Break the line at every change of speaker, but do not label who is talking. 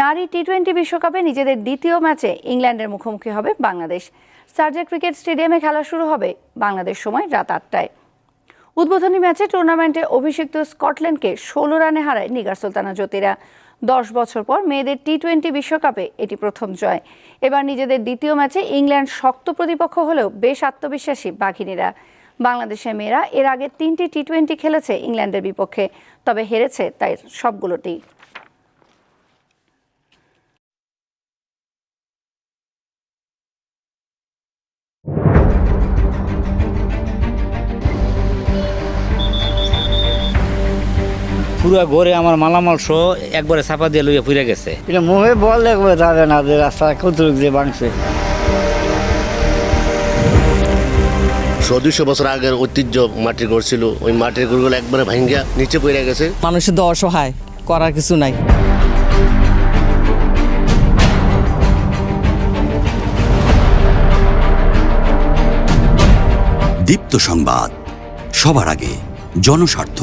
নারী T twenty বিশ্বকাপে নিজেদের দ্বিতীয় ম্যাচে ইংল্যান্ডের মুখোমুখি হবে বাংলাদেশ। সার্জা ক্রিকেট স্টেডিয়ামে খেলা শুরু হবে বাংলাদেশ সময় রাত আটটায়। উদ্বোধনী ম্যাচে টুর্নামেন্টে অভিষিক্ত স্কটল্যান্ডকে ষোলো রানে হারায় নিগার সুলতানা জ্যোতিরা। দশ বছর পর মেয়েদের টি টোয়েন্টি বিশ্বকাপে এটি প্রথম জয়। এবার নিজেদের দ্বিতীয় ম্যাচে ইংল্যান্ড শক্ত প্রতিপক্ষ হলেও বেশ আত্মবিশ্বাসী বাঘিনীরা। বাংলাদেশের মেয়েরা এর আগে তিনটি টি টোয়েন্টি খেলেছে ইংল্যান্ডের বিপক্ষে, তবে হেরেছে তাই সবগুলোতেই।
পুরো ঘরে আমার মালামাল সহ একবারে চাপা দিয়ে লইয়া পুড়ে গেছে।
এটা মুখে বল দেখবে যাবে না যে রাস্তা কতটুক দিয়ে ভাঙছে।
দুশো বছর আগের ঐতিহ্য মাটির ঘর ছিল ওই মাটির ঘরগুলো একবারে ভাঙ্গা নিচে পড়ে গেছে।
মানুষের তো অসহায় করার কিছু নাই।
দীপ্ত সংবাদ সবার আগে জনস্বার্থ।